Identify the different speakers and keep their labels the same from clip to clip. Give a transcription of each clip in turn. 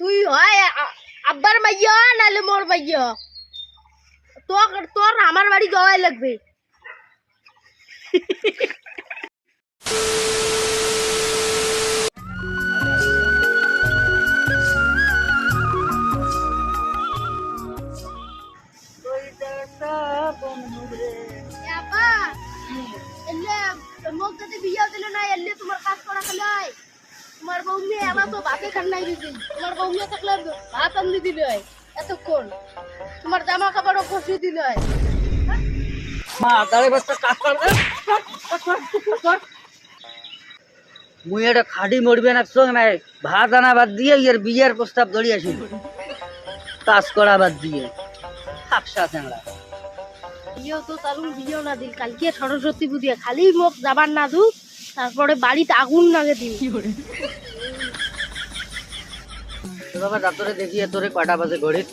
Speaker 1: তুই হয় আ- আব্বার মাইয়া নাহলে মোর মাইয়া তোর তোর আমার বাড়ি যাওয়াই লাগবে আমার তো ভাতে খান নাই তোমার বউ থাকলে ভাত আনলি দিল এতক্ষণ তোমার জামা কাপড়ও কষি দিল
Speaker 2: মা দাঁড়ে বসতে কাজ করবে মুই এটা খাটি মরবে না সঙ্গে নাই ভাত আনা বাদ দিয়ে এর বিয়ের প্রস্তাব ধরিয়ে আসি। কাজ করা বাদ দিয়ে। থাকসা চ্যাংড়া
Speaker 1: বিয়েও তো চালু বিয়েও না দিল কালকে সরস্বতী পুজো খালি মোক যাবার না দু তারপরে বাড়িতে আগুন লাগে দিন।
Speaker 2: তো বাবা ডাক্তারে দেখিয়ে তোরে কটা বাজে ঘড়ির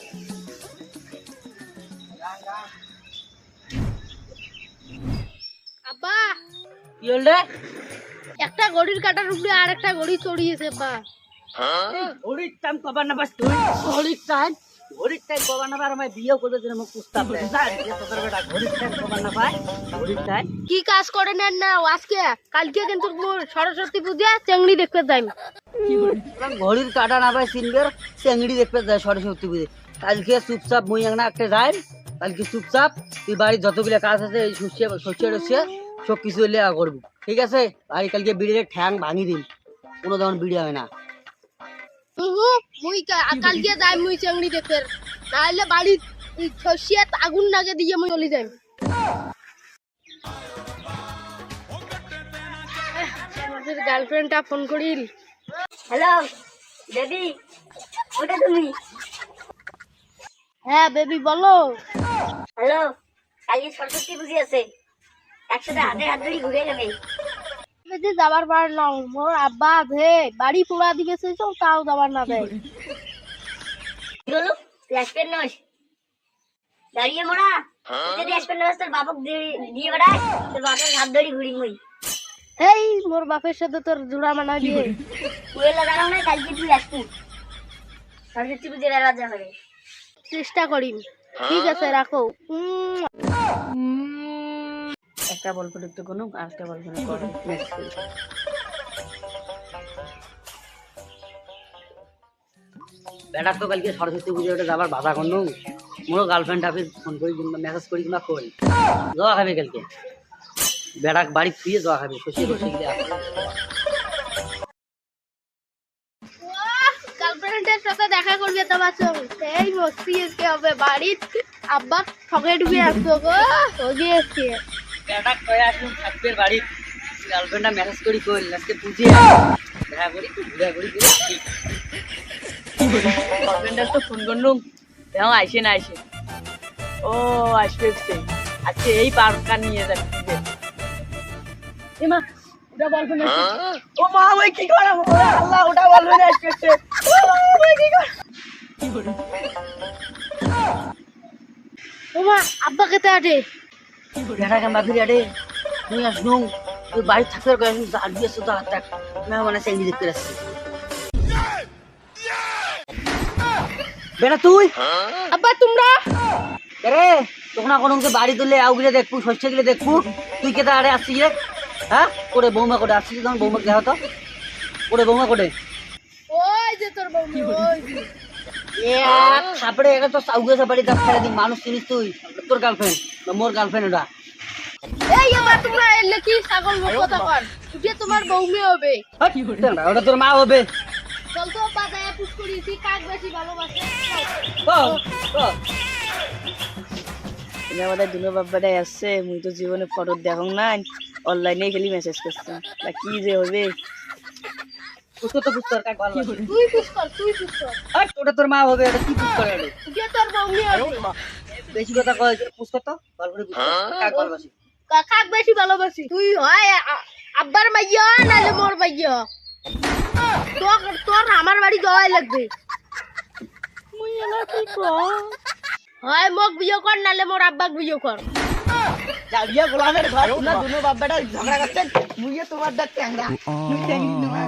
Speaker 1: আব্বা!
Speaker 2: কি হলে
Speaker 1: একটা গড়ির কাটার উপরে আর একটা গড়ি চড়িয়েছে বা
Speaker 2: ঘড়ির টাইম কবার না বাস তুই? ঘড়ির টাইম ঘড়ির টাইম কবার না পার আমার বিয়ে করতে দিলে প্রস্তাব দেয়। তোদের বেটা ঘড়ির টাইম কবার না পায় ঘড়ির টাইম
Speaker 1: কি কাজ করে নেন না আজকে কালকে কিন্তু সরস্বতী পূজা চেংড়ি দেখতে যাই
Speaker 2: ঘড়ির কাটা না পায় সিনবের চেংড়ি দেখতে যায় সরস্বতী পুজো। কালকে চুপচাপ মুই না একটা যাই কালকে চুপচাপ তুই বাড়ির যতগুলো কাজ আছে এই শস্য শস্য টস্য সব কিছু করবি। ঠিক আছে? বাড়ি কালকে বিড়ির ঠ্যাং ভাঙি দিন কোনো ধরনের বিড়ি হয় না।
Speaker 1: মুই কালকে যাই মুই চেংড়ি দেখতে নাহলে বাড়ি শস্যত আগুন লাগে দিয়ে মুই চলে যাই আমাদের গার্লফ্রেন্ডটা ফোন করিল।
Speaker 3: হ্যালো বেবি ওটা তুমি?
Speaker 1: হ্যাঁ বেবি বলো।
Speaker 3: হ্যালো কালকে সরস্বতী পুজো আছে। একসাথে হাতে হাত ধরে ঘুরে যাবে
Speaker 1: বেশি যাবার পার না মোর আব্বা ভে বাড়ি পোড়া দিবে সেই সব তাও যাবার না দেয়।
Speaker 3: নস। দাঁড়িয়ে মোড়া যদি আসবেন নস তোর বাবক দিয়ে- দিয়ে তোর বাপের হাত ধরে ঘুরি মুই।
Speaker 1: এই মোর বাপের সাথে তোর জোড়া মানা দিয়ে।
Speaker 3: কুয়ের লাগানো না কালকে তুই আসবি। সরস্বতী পুজো বেড়া হবে
Speaker 1: চেষ্টা করিম। ঠিক আছে রাখো। উম।
Speaker 2: একটা বল করে তো কোনো আরেকটা বল করে করে বেটা তো কালকে সরস্বতী পুজোটা যাবার বাধা করল মোরও গার্লফ্রেন্ড আপনি ফোন করি কিংবা মেসেজ করি কিংবা কই? জবা খাবে কালকে? বেটা বাড়ি ফিরে জবা খাবে খুশি খুশি গিয়ে
Speaker 1: গার্লফ্রেন্ডের সাথে দেখা করবে তোমার সঙ্গে সেই মস্তি আজকে হবে বাড়ির। আব্বা ঠকে ডুবে আসতো গো ওগে এসছে।
Speaker 2: বেটা কয়ে আসুন থাকবে বাড়ি। গার্লফ্রেন্ডটা মেসেজ করি কই? আজকে পুজো। দেখা করি ঘুরা করি ঘুরে
Speaker 4: তো ফোন করলুম এখন আইসে না আইসে। ও আসবে আসবে আজকে এই পার্কটা নিয়ে যাবে এমা ওটা বলবেন ও মা ওই কি করে? আল্লাহ ওটা বলবেন আসবে ও মা, কি করে?
Speaker 1: ওমা আব্বা কেতে আটে।
Speaker 2: বেটা কেন বাকি রে তুই আসনু তুই বাড়ি থাকতে দিয়ে থাক না মানে দেখতে আসছি। বেটা তুই?
Speaker 1: আব্বা তোমরা?
Speaker 2: রে তখন কোনো যে বাড়ি তুললে আউগুলো দেখব শস্যগুলো দেখব। তুই কেটে আরে আসছিস রে? হ্যাঁ? করে বৌমা করে আসছিস তখন বৌমা দেখা তো করে বৌমা করে
Speaker 1: ওই যে তোর বৌমি ওই যে।
Speaker 2: এক থাপড়ে একা তো সাউগে ফেলে মানুষ চিনিস তুই তোর গার্লফ্রেন্ড মোর গার্লফ্রেন্ড ওটা।
Speaker 1: এই আবার তোমরা এলে কি ছাগল মুখ কথা কর? উঠে তোমার বৌমি হবে।
Speaker 2: হাট, ওটা তোর মা হবে।
Speaker 1: চল তো বাজায় পুষ করিয়েছি কাক বেশি ভালোবাসে?
Speaker 2: ও, ও।
Speaker 4: তুমি আমাদের দুনো বাব্বাটাই আসছে মুই তো জীবনে ফটো দেখো নাই অনলাইনে খালি মেসেজ করছি। তা কি যে হবে?
Speaker 2: পুষ্কর তো পুষ্কর কাক ভালো লাগে।
Speaker 1: তুই পুষ কর তুই পুষ কর
Speaker 2: হাট, ওটা তোর মা হবে ওটা কি পুষ্কর হবে?
Speaker 1: উঠে তোর বৌমি হবে।
Speaker 2: বেশি কথা কয় পুষ্কর তো ভালো করে কাক ভালোবাসি?
Speaker 1: কাক বেশি ভালোবাসি? তুই হয় আব্বার মাইয়া নাহলে মোর মাইয়া? তোর তোর আমার বাড়ি যাওয়াই লাগবে। হয় মোক বিয়ে কর নাহলে মোর আব্বাক বিয়ে কর।
Speaker 4: চালিয়া গোলামের ঘর। না দুনো বাব্বাটা ঝগড়া করছেন মুইয়ে তোমার দাঁত ট্যাংরা। মুই ট্যাংরি তোমার